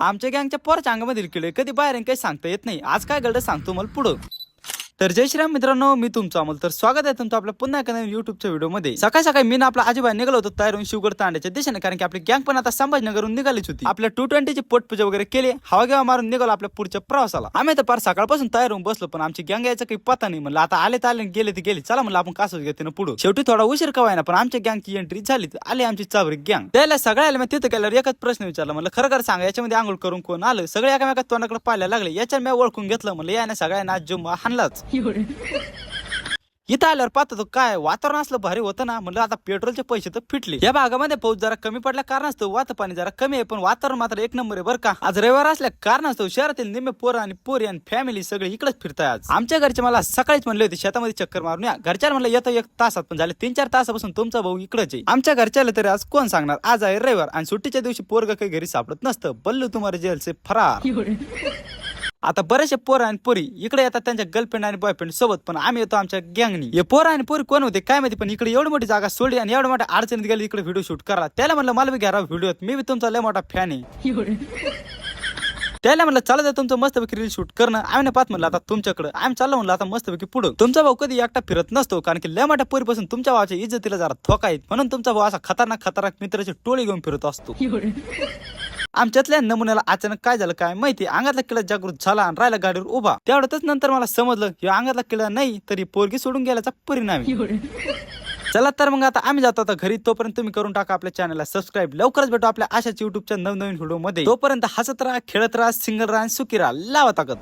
आमच्या गँगच्या पोरच्या अंगामधील किडे कधी बाहेर काही सांगता येत नाही. आज काय घडलं सांगतो मला पुढं. तर जय श्रीराम मित्रांनो मी तुमचा अमोल. तर स्वागत आहे तुमचं आपल्या पुन्हा एका नवीन युट्यूबच्या व्हिडिओमध्ये. सकाळी सकाळी मी ना आपला आजीबा निघालो होतो तयार होऊन शिवगड तांड्याच्या दिशेने कारण की आपली गँग पण आता संभाजीनगरहून निघालीच होती. आपल्या टू ट्वेंटीची पोटपूजा वगैरे केली हवा गेवा मारून निघालो आपल्या पुढच्या प्रवासाला. आम्ही तर फार सकाळपासून तयार होऊन बसलो पण आमची गँग यायचं काही पता नाही म्हणलं. आता आले तर आले गेले ते गेले. चला म्हणलं आपण कासच घेते ना पुढे. शेवटी थोडा उशीर का ना पण आमच्या गँगची एंट्री झाली. आले आली आमची चावरी गँग त्याला सगळ्याला मी तिथं गेल्यावर एकच प्रश्न विचारला म्हणलं खरं खरं सांगा याच्यामध्ये आंघोळ करून कोण आलं? सगळे एकामेका तोंडाकडे पाहायला लागले. याच्यात मी ओळखून घेतलं म्हणलं याने सगळ्यांना आज जुम्मा हाणलाच. इथं आल्यावर पाहतो तो काय वातावरण असलं भारी होतं ना म्हणलं आता पेट्रोलचे पैसे तर फिटले. या भागामध्ये पाऊस जरा कमी पडल्या कारणास्तव वात पाणी जरा कमी आहे पण वातावरण मात्र एक नंबर आहे बरं का. आज रविवार असल्या कारणास्तव शहरातील निम्मे पोरं आणि पोरी आणि फॅमिली सगळे इकडेच फिरताय आज. आमच्या घरचे मला सकाळीच म्हणले होते शेतामध्ये चक्कर मारून या. घरच्या म्हणलं येतो एक तासात पण झाले तीन चार तासापासून तुमचा भाऊ इकडेच आहे. आमच्या घरच्याला तरी आज कोण सांगणार? आज आहे रविवार आणि सुट्टीच्या दिवशी पोरग काही घरी सापडत नसतं. बल्लू तुम्हाला जेलचे फरार. आता बरेचसे पोरं आणि पोरी इकडे येतात त्यांच्या गर्लफ्रेंड आणि बॉयफ्रेंड सोबत पण आम्ही येतो आमच्या गँगनी हे पोरं आणि पोरी कोण होते काय माहिती पण इकडे एवढी मोठी जागा सोडली आणि एवढ्या मोठ्या अडचणीत गेली इकडे व्हिडिओ शूट करा त्याला म्हणलं मला बी घ्या व्हिडिओ मी बी तुमचा लय मोठा फॅन आहे. त्याला म्हणलं चला तर तुमचं मस्तपैकी रील शूट करणं. आम्ही पाहत म्हणलं आता तुमच्याकडे. आम्ही चाललो म्हणलं आता मस्तपैकी पुढं. तुमचा भाऊ कधी एकटा फिरत नसतो कारण की लय मोठ्या पोरीपासून तुमच्या भावाच्या इज्जतीला जरा धोका आहेत म्हणून तुमचा भाऊ असा खतरनाक खतरनाक मित्राची टोळी घेऊन फिरत असतो. आमच्यातल्या नमुन्याला अचानक काय झालं काय माहिती? अंगातला किडा जागृत झाला आणि राहिला गाडीवर उभा. तेवढ्यातच नंतर मला समजलं की अंगातला किडा नाही तरी पोरगी सोडून गेल्याचा परिणाम. चला तर मग आता आम्ही जातो आता घरी. तोपर्यंत तुम्ही करून टाका आपल्या चॅनलला सबस्क्राईब लवकरच भेटू आपल्या अशाच युट्यूबच्या नवनवीन व्हिडिओमध्ये. तोपर्यंत हसत राहा खेळत राहा सिंगल राहा सुखी राहा. लावा ताकद.